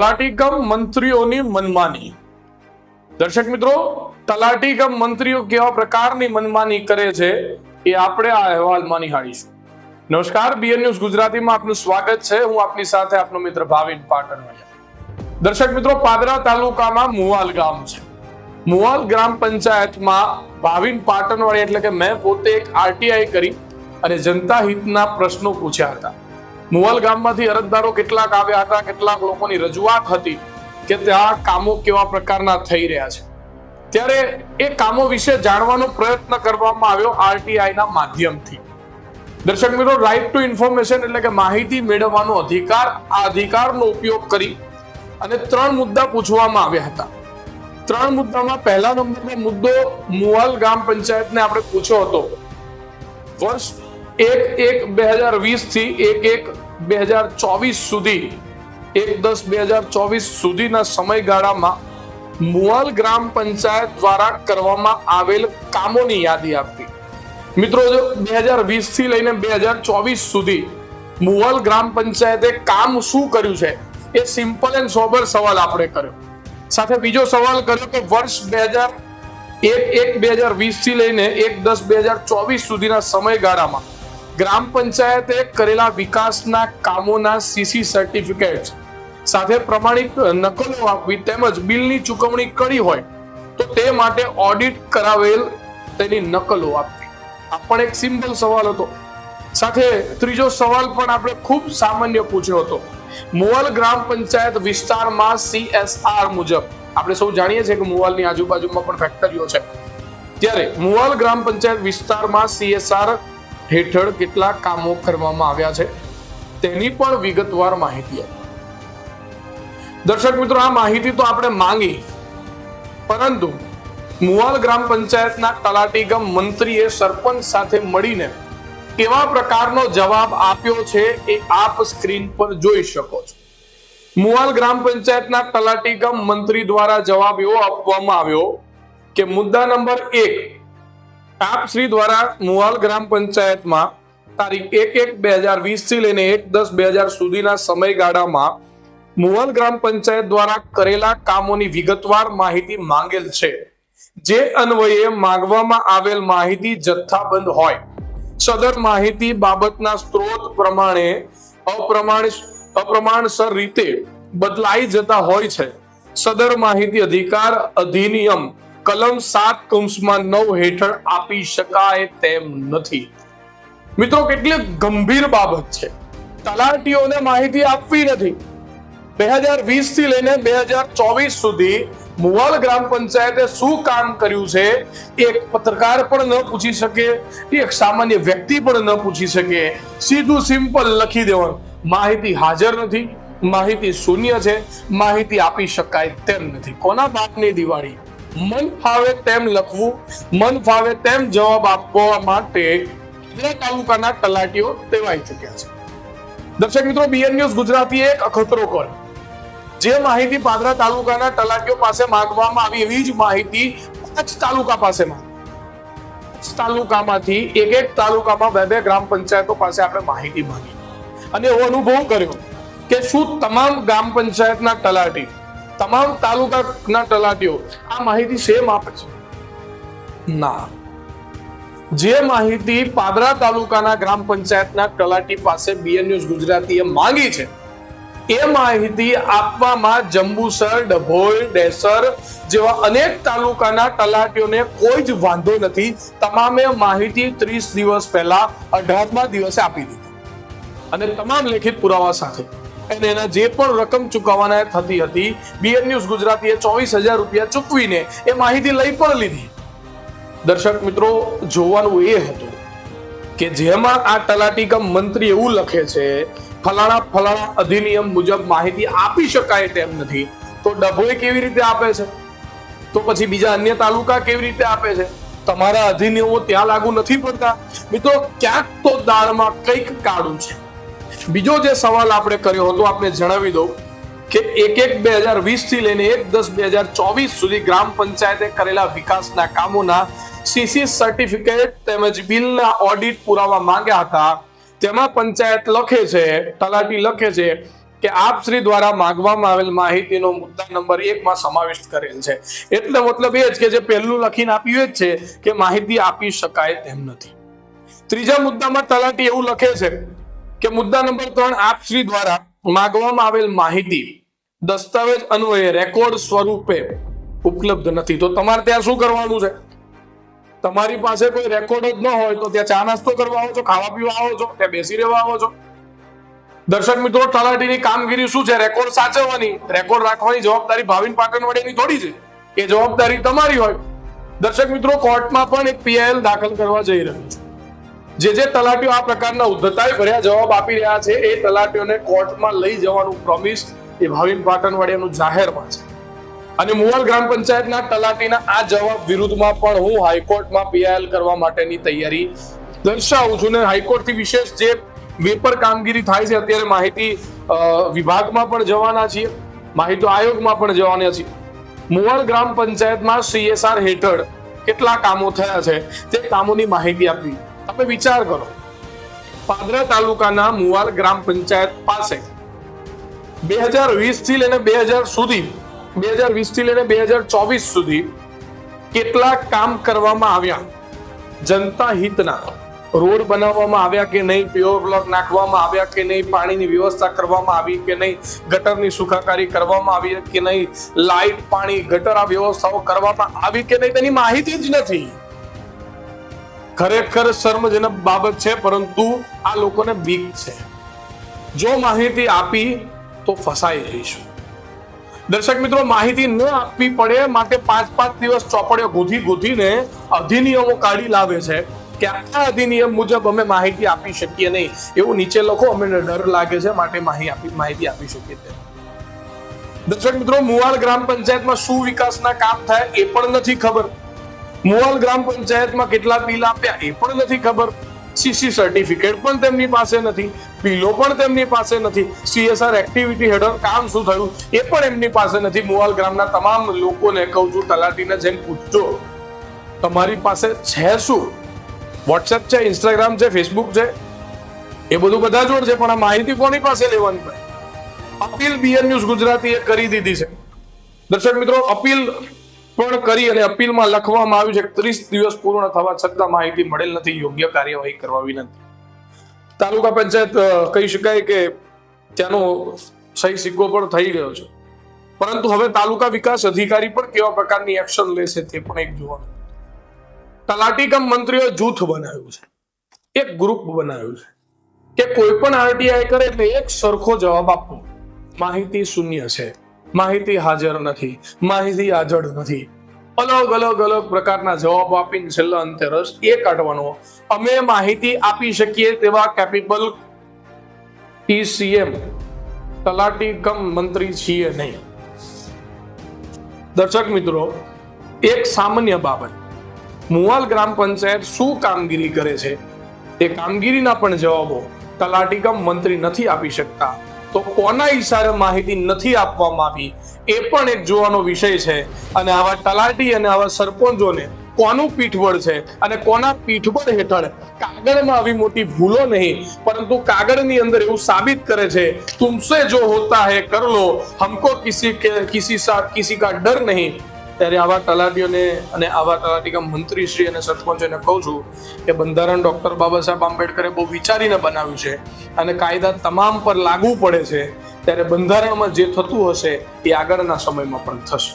તલાટી કમ મંત્રીઓની મનમાની. દર્શક મિત્રો, તલાટી કમ મંત્રીઓ કેવા પ્રકારની મનમાની કરે છે એ આપણે આ અહેવાલમાં નિહાળીશું. નમસ્કાર બીએન ન્યૂઝ ગુજરાતીમાં આપનું સ્વાગત છે. હું આપની સાથે આપનો મિત્ર ભાવિન પાટણ દર્શક મિત્રો, પાદરા તાલુકામાં મુવાલ ગામ છે. મુવાલ ગ્રામ પંચાયતમાં ભાવિન પાટણવાડી એટલે કે મેં પોતે એક આરટીઆઈ કરી અને જનતા હિતના પ્રશ્નો પૂછ્યા હતા. મુવાલ ગામમાંથી અરજદારો કેટલાક આવ્યા હતા, કેટલાક લોકોની રજૂઆત હતી કે ત્યાં કામો કેવા પ્રકારના થઈ રહ્યા છે. ત્યારે એ કામો વિશે જાણવાનો પ્રયત્ન કરવામાં આવ્યો આરટીઆઈના માધ્યમથી. દર્શક મિત્રો રાઈટ ટુ ઇન્ફોર્મેશન એટલે કે માહિતી મેળવવાનો અધિકાર, આ અધિકારનો ઉપયોગ કરી અને ત્રણ મુદ્દા પૂછવામાં આવ્યા હતા. ત્રણ મુદ્દામાં પહેલા નંબરનો મુદ્દો મુવાલ ગામ પંચાયતને આપણે પૂછ્યો હતો. વર્ષ એક એક બે હજાર વીસથી એક એક બે હજાર ચોવીસ સુધી, એક દસ બે હજાર ચોવીસ સુધીના સમયગાળામાં મુવાલ ગ્રામ પંચાયત દ્વારા કરવામાં આવેલ કામોની યાદી આપવી. મિત્રો, જો બે હજાર વીસથી લઈને બે હજાર ચોવીસ સુધી મુવાલ ગ્રામ પંચાયતે કામ શું કર્યું છે, એ સિમ્પલ એન્ડ સોબર સવાલ આપણે કર્યો. સાથે બીજો સવાલ કર્યો કે વર્ષ બે હજાર એક એક બે હજાર વીસથી લઈને એક દસ બે હજાર ચોવીસ સુધીના સમયગાળામાં ગ્રામ પંચાયતે કરેલા વિકાસના કામોના સીસી સર્ટિફિકેટ સાથે પ્રમાણિત નકલો આપવી તેમજ બિલની ચૂકવણી કરી હોય તો તે માટે ઓડિટ કરાવેલ તેની નકલો આપવી. આ પણ એક સિમ્પલ સવાલ હતો. સાથે ત્રીજો સવાલ પણ આપણે ખૂબ સામાન્ય પૂછ્યો હતો. મુવાલ ગ્રામ પંચાયત વિસ્તારમાં સીએસઆર મુજબ. આપણે સૌ જાણીએ છીએ કે મુવાલની આજુબાજુમાં પણ ફેક્ટરીઓ છે. ત્યારે મુવાલ ગ્રામ પંચાયત વિસ્તારમાં સીએસઆર હેઠળ કેટલા કામો કરવામાં આવ્યા છે. તેની પણ વિગતવાર માહિતી દર્શક મિત્રો, આ માહિતી તો આપણે માંગી. પરંતુ મુવાલ ગ્રામ પંચાયતના તલાટી ગમ મંત્રીએ સરપંચ સાથે મળીને કેવા પ્રકારનો જવાબ આપ્યો છે એ આપ સ્ક્રીન પર જોઈ શકો છો. મુવાલ ગ્રામ પંચાયતના તલાટી ગમ મંત્રી દ્વારા જવાબ એવો આપવામાં આવ્યો કે મુદ્દા નંબર એક આપ શ્રી દ્વારા મુવાલ ગ્રામ પંચાયતમાં તારીખ એક એક બે હજાર વીસથી લઈને એક દસ બે હજાર સુધીના સમયગાળામાં મુવાલ ગ્રામ પંચાયત દ્વારા કરેલા કામોની વિગતવાર માહિતી માંગેલ છે. જે અન્વયે માંગવામાં આવેલ માહિતી જથ્થાબંધ હોય. સદર માહિતી બાબતના સ્ત્રોત પ્રમાણે અપ્રમાણિત અપ્રમાણસર રીતે બદલાઈ જતા હોય છે. સદર માહિતી અધિકાર અધિનિયમ કલમ સાત કૌંસમાં નવ હેઠળ આપી શકાય તેમ નથી. મિત્રો કેટલી ગંભીર બાબત છે. તલાટીઓને માહિતી આપવી નથી. બે હજાર વીસથી લઈને બે હજાર ચોવીસ સુધી મુવાલ ગ્રામ પંચાયતે શું કામ કર્યું છે એક પત્રકાર પણ ન પૂછી શકે એક સામાન્ય વ્યક્તિ પણ ન પૂછી શકે. સીધું સિમ્પલ લખી દેવાનું. માહિતી હાજર નથી, માહિતી શૂન્ય છે, માહિતી આપી શકાય તેમ નથી. કોના બાપની દિવાળી? મન ફાવે તેમ લખવું, મન ફાવે તેમ જવાબ આપવા માટે બે તાલુકાના તલાટીઓ ટેવાઈ ચૂક્યા છે. દર્શક મિત્રો બીએન ન્યૂઝ ગુજરાતીએ એક અખતરો કર્યો. જે માહિતી પાદરા તાલુકાના તલાટીઓ પાસે માંગવામાં આવી એવી જ માહિતી પાંચ તાલુકા પાસે માંગી. તાલુકામાંથી એક એક તાલુકામાં બે બે ગ્રામ પંચાયતો પાસે આપણે માહિતી માંગી. અને એવો અનુભવ કર્યો કે શું તમામ ગ્રામ પંચાયતના તલાટી તમામ તાલુકાના તલાટીઓ આ માહિતી સેમ આપે છે. ના. જે માહિતી પાદરા તાલુકાના ગ્રામ પંચાયતના તલાટી પાસે બીએન ન્યૂઝ ગુજરાતીએ માંગી છે એ માહિતી આપવામાં જંબુસર ડભોઈ ડેસર જેવા અનેક તાલુકાના તલાટીઓને કોઈ જ વાંધો નથી. તમામે માહિતી ત્રીસ દિવસ પહેલા અઢારમા દિવસે આપી દીધી. અને તમામ લેખિત પુરાવા સાથે અને એના જે પણ રકમ ચૂકવવાના થતી હતી બીએન ન્યૂઝ ગુજરાતીએ ચોવીસ હજાર રૂપિયા ચૂકવીને એ માહિતી લઈ પણ લીધી. દર્શક મિત્રો, જોવાનું એ હતું કે જેમાં આ તલાટીકમ મંત્રી એવું લખે છે, ફલાણા ફલાણા અધિનિયમ મુજબ માહિતી આપી શકાય તેમ નથી. તો ડભોએ કેવી રીતે આપે છે? તો પછી બીજા અન્ય તાલુકા કેવી રીતે આપે છે? તમારા અધિનિયમો ત્યાં લાગુ નથી પડતા. મિત્રો, ક્યાંક તો દાળમાં કંઈક કાળું છે. બીજો જે સવાલ આપણે કર્યો હતો આપણે જણાવી દઉં કે એક એક બે હજાર વીસથી લઈને એક દસ બે હજાર ચોવીસ સુધી ગ્રામ પંચાયતે કરેલા વિકાસના કામોના સીસી સર્ટિફિકેટ તેમજ બિલના ઓડિટ પુરાવા માંગ્યા હતા. તેમાં પંચાયત લખે છે, તલાટી લખે છે કે આપ શ્રી દ્વારા માંગવામાં આવેલ માહિતીનો મુદ્દા નંબર એકમાં સમાવિષ્ટ કરેલ છે. એટલે મતલબ એ જ કે જે પહેલું લખીને આપ્યું જ છે કે માહિતી આપી શકાય તેમ નથી. ત્રીજા મુદ્દામાં તલાટી એવું લખે છે કે મુદ્દા નંબર ત્રણ, આપ શ્રી દ્વારા માગવામાં આવેલ માહિતી, દસ્તાવેજ અન્વયે રેકોર્ડ સ્વરૂપે ઉપલબ્ધ નથી. તો તમારે ત્યાં શું કરવાનું છે? તમારી પાસે કોઈ રેકોર્ડ જ ન હોય તો ત્યાં ચા નાસ્તો કરવા આવો છો, ખાવા પીવા આવો છો, ત્યાં બેસી રહેવા આવો છો? દર્શક મિત્રો તલાટીની કામગીરી શું છે? રેકોર્ડ સાચવવાની. રેકોર્ડ રાખવાની જવાબદારી ભાવિન પાટણવાડીની થોડી છે. એ જવાબદારી તમારી હોય. દર્શક મિત્રો, કોર્ટમાં પણ એક પીઆઈએલ દાખલ કરવા જઈ રહ્યું છે. જે જે તલાટીઓ આ પ્રકારના ઉદ્ધતાઈ ભર્યા જવાબ આપી રહ્યા છે, એ તલાટીઓને કોર્ટમાં લઈ જવાનું પ્રોમિસ એ ભાવિન પાટણવાડિયાનું જાહેરમાં છે. અને મુવાલ ગ્રામ પંચાયતના તલાટીના આ જવાબ વિરુદ્ધમાં પણ હું હાઈકોર્ટમાં પીઆઈએલ કરવા માટેની તૈયારી દર્શાવું છું ને હાઈકોર્ટથી વિશેષ જે વેપર કામગીરી થાય છે, અત્યારે માહિતી વિભાગમાં પણ જવાના છીએ, માહિતી આયોગમાં પણ જવાના છીએ. મુવાલ ગ્રામ પંચાયતમાં સીએસઆર હેઠળ કેટલા કામો થયા છે, તે કામોની માહિતી આપવી. તમે વિચાર કરો. પાદરા તાલુકાના મુવાલ ગ્રામ પંચાયત પાસે બે હજાર વીસથી લઈને બે હજાર સુધી, બે હજાર વીસથી લઈને બે હજાર ચોવીસ સુધી કેટલા કામ કરવામાં આવ્યા. જનતા હિતના રોડ બનાવવામાં આવ્યા કે નહીં પ્યોર બ્લોક નાખવામાં આવ્યા કે નહીં, પાણીની વ્યવસ્થા કરવામાં આવી કે નહીં, ગટરની સુખાકારી કરવામાં આવી કે નહીં લાઇટ પાણી, ગટર આ વ્યવસ્થાઓ કરવામાં આવી કે નહીં, તેની માહિતી જ નથી. ખરેખર શર્મજનક બાબત છે, પરંતુ આ લોકોને બીક છે. જો માહિતી આપી, તો ફસાઈ જઈશું. દર્શક મિત્રો, માહિતી ન આપવી પડે, માટે પાંચ પાંચ દિવસ ચોપડીઓ ગૂંથી ગૂંથીને અધિનિયમો કાઢી લાવે છે કે આ અધિનિયમ મુજબ અમે માહિતી આપી શકીએ નહીં. એવું નીચે લખો, અમને ડર લાગે છે, માટે માહિતી માહિતી આપી શકીએ તે દર્શક મિત્રો, મુવાડ ગ્રામ પંચાયતમાં શું વિકાસના કામ થાય, એ પણ નથી ખબર. મુવાલ ગ્રામ પંચાયતમાં કેટલા બિલ આપ્યા એ પણ નથી ખબર. સીસી સર્ટિફિકેટ પણ તેમની પાસે નથી બિલો પણ તેમની પાસે નથી સીએસઆર એક્ટિવિટી હેઠળ કામ શું થયું એ પણ એમની પાસે નથી. મુવાલ ગ્રામના તમામ લોકોને કહું છું, તલાટીને જેમ પૂછજો, તમારી પાસે છે શું? વોટ્સએપ છે ઇન્સ્ટાગ્રામ છે ફેસબુક છે? એ બધું બધા જોડ છે, પણ આ માહિતી કોની પાસે લેવાની પડે અપીલ બીએન ન્યૂઝ ગુજરાતીએ કરી દીધી છે. દર્શક મિત્રો, અપીલ પણ કરી અને અપીલમાં લખવામાં આવ્યું છે ત્રીસ દિવસ પૂર્ણ થવા છતાં માહિતી મળેલ નથી. યોગ્ય કાર્યવાહી કરવા વિનંતી. તાલુકા પંચાયત કહી શકાય કે ત્યાંનો સહી સિક્કો પણ થઈ ગયો છે. પરંતુ હવે તાલુકા વિકાસ અધિકારી પણ કેવા પ્રકારની એક્શન લેશે તે પણ એક જોવાનું. તલાટી કમ મંત્રીઓ જૂથ બનાવ્યું છે. એક ગ્રુપ બનાવ્યું છે. કે કોઈ પણ આરટીઆઈ કરે એટલે એક સરખો જવાબ આપવો. માહિતી શૂન્ય છે. માહિતી હાજર નથી, માહિતી હાજર નથી. અલગ અલગ અલગ પ્રકારના જવાબ આપીને છેલ્લા અંતે રસ એ કાઢવાનો. અમે માહિતી આપી શકીએ તેવા કેપેબલ ટીસીએમ તલાટી કમ મંત્રી છીએ નહીં. દર્શક મિત્રો, એક સામાન્ય બાબત. મુવાલ ગ્રામ પંચાયત શું કામગીરી કરે છે? એ કામગીરીના પણ જવાબો તલાટી કમ મંત્રી નથી આપી શકતા. તો કોના ઈશારે માહિતી નથી આપવામાં આવી? એ પણ એક જોવાનો વિષય છે. અને આવા તલાટી અને આવા સરપંચોને કોનું પીઠબળ છે? અને કોના પીઠબળ હેઠળ કાગળમાં આવી મોટી ભૂલો નહીં, પરંતુ કાગળની અંદર એવું સાબિત કરે છે, તુમસે જો હોતા હે કર લો, હમકો કિસી કે, કિસી કિસી કા ડર નહીં. ત્યારે આવા તલાટીઓને અને આવા તલાટીકા મંત્રીશ્રી અને સરપંચોને કહું છું કે બંધારણ ડૉક્ટર બાબા સાહેબ આંબેડકરે બહુ વિચારીને બનાવ્યું છે અને કાયદા તમામ પર લાગુ પડે છે, ત્યારે બંધારણમાં જે થતું હશે એ આગળના સમયમાં પણ થશે.